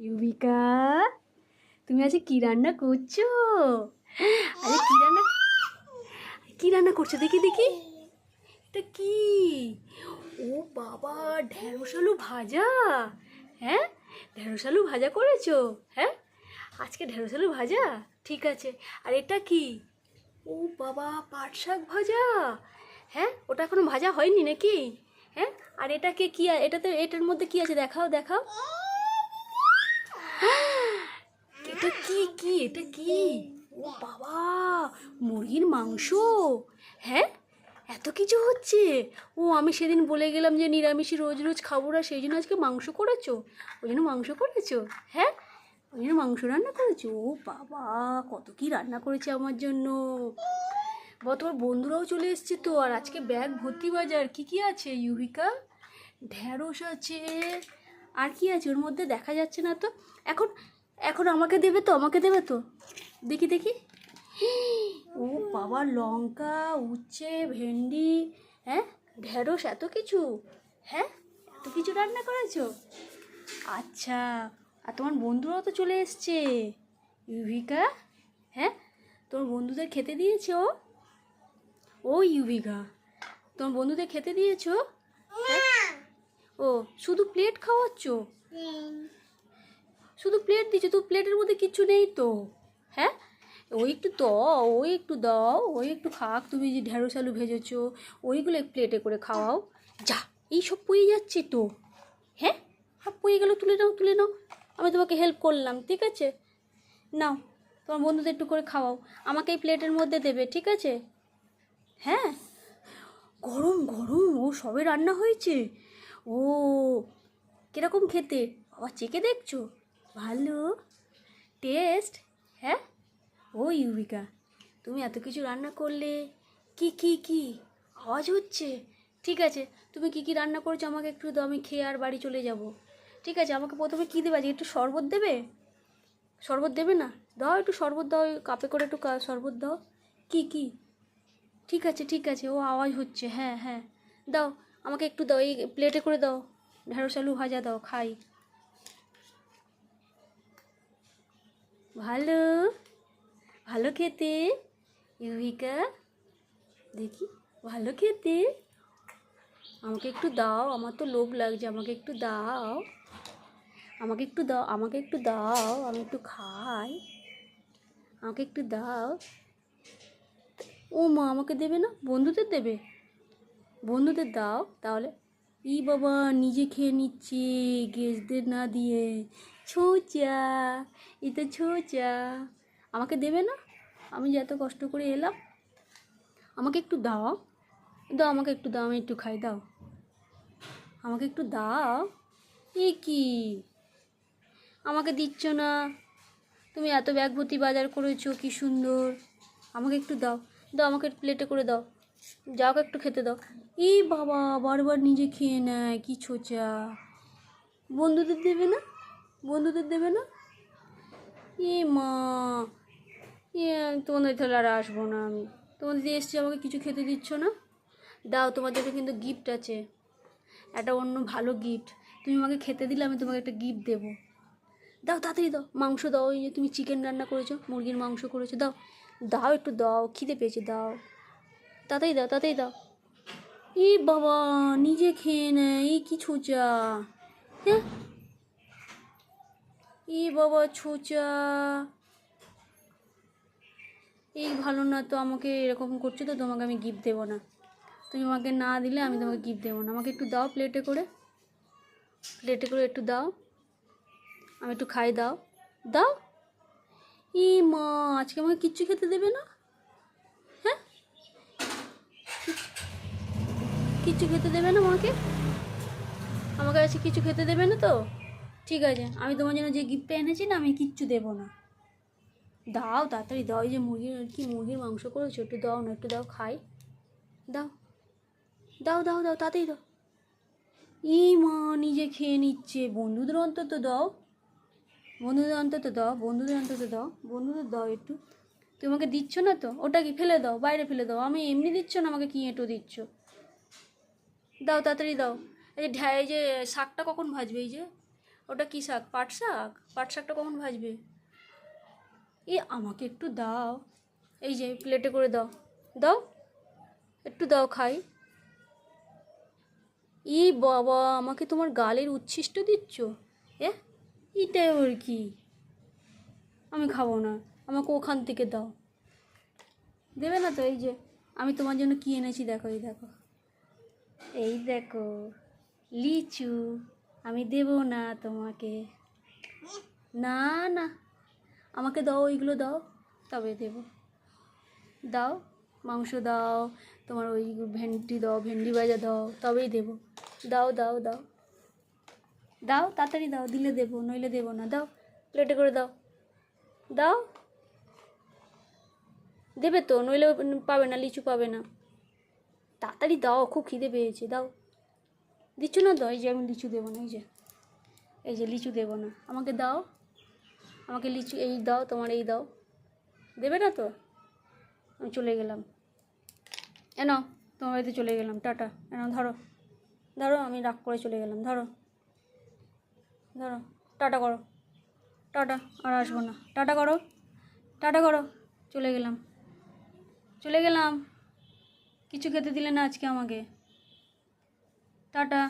ইউবিকা, তুমি আজকে কি রান্না করছ? আরে কি রান্না? কি রান্না করছ? দেখি দেখি। এটা কি? ও বাবা ঢেঁড়স আলু ভাজা। হ্যাঁ? ঢেঁড়স আলু ভাজা করেছ? হ্যাঁ? আজকে ঢেঁড়স আলু ভাজা? ঠিক আছে। আর এটা কি? ও বাবা, পাট শাক ভাজা। হ্যাঁ? ওটা এখনও ভাজা হয়নি নাকি? হ্যাঁ? আর এটাকে কি, এটাতে, এটার মধ্যে কি আছে? দেখাও দেখাও। এটা কি কি, এটা কি? ও বাবা, মুরগির মাংস? হ্যাঁ? এত কিছু হচ্ছে? ও, আমি সেদিন বলে গেলাম যে নিরামিষই রোজ রোজ খাব না, সেই জন্য আজকে মাংস করেছ। ওই জন্য মাংস করেছ? হ্যাঁ? ওই জন্য মাংস রান্না করেছ? ও বাবা, কত কি রান্না করেছে আমার জন্য। বা তোমার বন্ধুরাও চলে এসছে তো, আর আজকে ব্যাগ ভর্তি বাজার, কি কি আছে ইউভিকা ঢ্যাঁড়স আছে আর কি আছে? ওর মধ্যে দেখা যাচ্ছে না তো? এখন এখন আমাকে দেবে তো? আমাকে দেবে তো? দেখি দেখি। ও বাবা, লঙ্কা, উচ্ছে, ভেন্ডি হ্যাঁ? ঢেঁড়স, এত কিছু? হ্যাঁ? এত কিছু রান্না করেছ? আচ্ছা আর তোমার বন্ধুরাও তো চলে এসছে। ইউভিকা হ্যাঁ? তোমার বন্ধুদের খেতে দিয়েছ? ও ইউভিকা, তোমার বন্ধুদের খেতে দিয়েছ? হ্যাঁ? ও শুধু প্লেট খাওয়াচ্ছ? শুধু প্লেট দিচ্ছ? তো প্লেটের মধ্যে কিচ্ছু নেই তো? হ্যাঁ? ওই একটু দাও ওই একটু দাও ওই একটু খাক। তুমি যে ঢেঁড়স আলু ভেজেছো ওইগুলো এক প্লেটে করে খাওয়াও। যা এই সব পড়ে যাচ্ছে তো। হ্যাঁ? সব পড়ে গেল তুলে নাও তুলে নাও। আমি তোমাকে হেল্প করলাম ঠিক আছে? নাও তোমার বন্ধুদের একটু করে খাওয়াও। আমাকে এই প্লেটের মধ্যে দেবে ঠিক আছে? হ্যাঁ? গরম গরম ও সবে রান্না হয়েছে। ও, কীরকম খেতে? বাবা চেকে দেখছ? ভালো। টেস্ট? হ্যাঁ? ও, ইউবিকা, তুমি এত কিছু রান্না করলে? কি কি কি? আওয়াজ হচ্ছে। ঠিক আছে, তুমি কি কি রান্না করেছ আমাকে একটু দাও, আমি খেয়ে আর বাড়ি চলে যাব। ঠিক আছে, আমাকে প্রথমে কী দেবে? একটু শরবত দেবে? শরবত দেবে না? দাও একটু শরবত দাও কাপে করে একটু শরবত দাও। কি কি? ঠিক আছে ঠিক আছে, ও আওয়াজ হচ্ছে হ্যাঁ হ্যাঁ। দাও আমাকে একটু দাও, এই প্লেটে করে দাও। ঢেঁড়স আলু ভাজা দাও, খাই। ভালো ভালো খেতে। ইউভিকা দেখি, ভালো খেতে। আমাকে একটু দাও, আমার তো লোভ লাগছে, আমাকে একটু দাও। আমাকে একটু দাও, আমাকে একটু দাও, আমি একটু খাই। আমাকে একটু দাও। ও মা, আমাকে দেবে না? বন্ধুদের দেবে? বন্ধুদের দাও, তাহলে। ই বাবা, নিজে খেয়ে নিচ্ছে, গেস্টদের না দিয়ে। ছোচা, এটা ছোচা। আমাকে দেবে না? আমি যে এত কষ্ট করে এলাম। আমাকে একটু দাও। দাও, আমাকে একটু দাও, আমি একটু খাই, দাও। আমাকে একটু দাও। এ কি? আমাকে দিচ্ছ না? তুমি এত ব্যাগ বাজার করেছ, কি সুন্দর। আমাকে একটু দাও। দাও, আমাকে প্লেটে করে দাও। যাও একটু খেতে দাও। এই বাবা, বারবার নিজে খেয়ে নেয়, কি ছোচা। বন্ধুদের দেবে না? বন্ধুদের দেবে না? এ মা, এ, তোমাদের তাহলে আর আসব না আমি। তোমাদের এসছি আমাকে কিছু খেতে দিচ্ছ না? দাও, তোমাদের তো কিন্তু গিফট আছে। একটা অন্য ভালো গিফট তুমি আমাকে খেতে দিলে আমি তোমাকে একটা গিফট দেবো। দাও, তাড়াতাড়ি দাও। মাংস দাও ওই যে তুমি চিকেন রান্না করেছ, মুরগির মাংস করেছ, দাও। দাও একটু, দাও, খিদে পেয়েছে, দাও। তাড়াতাড়ি দাও, তাতেই দাও। ই বাবা, নিজে খেয়ে নেয় এই কি ছোচা। হ্যাঁ ই বাবা, ছোচা। এই ভালো না তো আমাকে এরকম করছ তো, তোমাকে আমি গিফট দেবো না। তুমি আমাকে না দিলে আমি তোমাকে গিফট দেবো না। আমাকে একটু দাও প্লেটে করে। প্লেটে করে একটু দাও। আমি একটু খাই, দাও। দাও? ই মা, আজকে আমাকে কিচ্ছু খেতে দেবে না হ্যাঁ কিচ্ছু খেতে দেবে না আমাকে? আমাকে আজকে কিছু খেতে দেবে না তো? ঠিক আছে, আমি তোমার জন্য যে গিফটটা এনেছি না, আমি কিচ্ছু দেবো না। দাও তাড়াতাড়ি, দাও যে মুরগির আর কি মুরগির মাংস করেছ, একটু দাও না, একটু দাও, খাই। দাও দাও দাও দাও, তাড়াতাড়ি দাও। ই মা, নিজে খেয়ে নিচ্ছে। বন্ধুদের অন্তত দাও। বন্ধুদের অন্তত দাও, বন্ধুদের অন্তত দাও, বন্ধুদের দাও একটু। তোমাকে দিচ্ছ না তো? ওটা কি ফেলে দাও, বাইরে ফেলে দাও। আমি এমনি দিচ্ছ না, আমাকে কি এঁটো দিচ্ছ? দাও, তাড়াতাড়ি দাও। এই যে এই যে শাকটা কখন ভাজবে, এই যে? ওটা কী শাক? পাট শাক? পাট শাকটা কখন ভাজবে? এ, আমাকে একটু দাও। এই যে প্লেটে করে দাও। দাও। একটু দাও, খাই। ই বাবা, আমাকে তোমার গালের উচ্ছিষ্ট দিচ্ছ? এ এটাই ওর কি? আমি খাব না। আমাকে ওখান থেকে দাও। দেবে না তো, এই যে? আমি তোমার জন্য কি এনেছি, দেখো, এই দেখো। এই দেখো, লিচু, আমি দেব না তোমাকে। না না, আমাকে দাও, ওইগুলো দাও, তবে দেব। দাও, মাংস দাও, তোমার ওই ভেন্ডি দাও, ভেন্ডি ভাজা দাও, তবেই দেব। দাও দাও দাও। দাও, তাড়াতাড়ি দাও, দিলে দেবো, নইলে দেবো না। দাও, প্লেটে করে দাও। দাও। দেবে তো, নইলে পাবে না, লিচু পাবে না। তাড়াতাড়ি দাও, খুব খিদে পেয়েছে, দাও। দিচ্ছ না দাও? এই যে আমি লিচু দেবো না, এই যে। এই যে লিচু দেবো না। আমাকে দাও। আমাকে লিচু, এই দাও, তোমার এই দাও। দেবে না তো? আমি চলে গেলাম। এনো তোমার বাড়িতে চলে গেলাম, টাটা। এনো ধরো। ধরো, আমি রাগ করে চলে গেলাম, ধরো। ধরো, টাটা করো। টাটা, আর আসব না। টাটা করো। টাটা করো। চলে গেলাম। চলে গেলাম। কিছু খেতে দিলে না আজকে আমাকে টাটা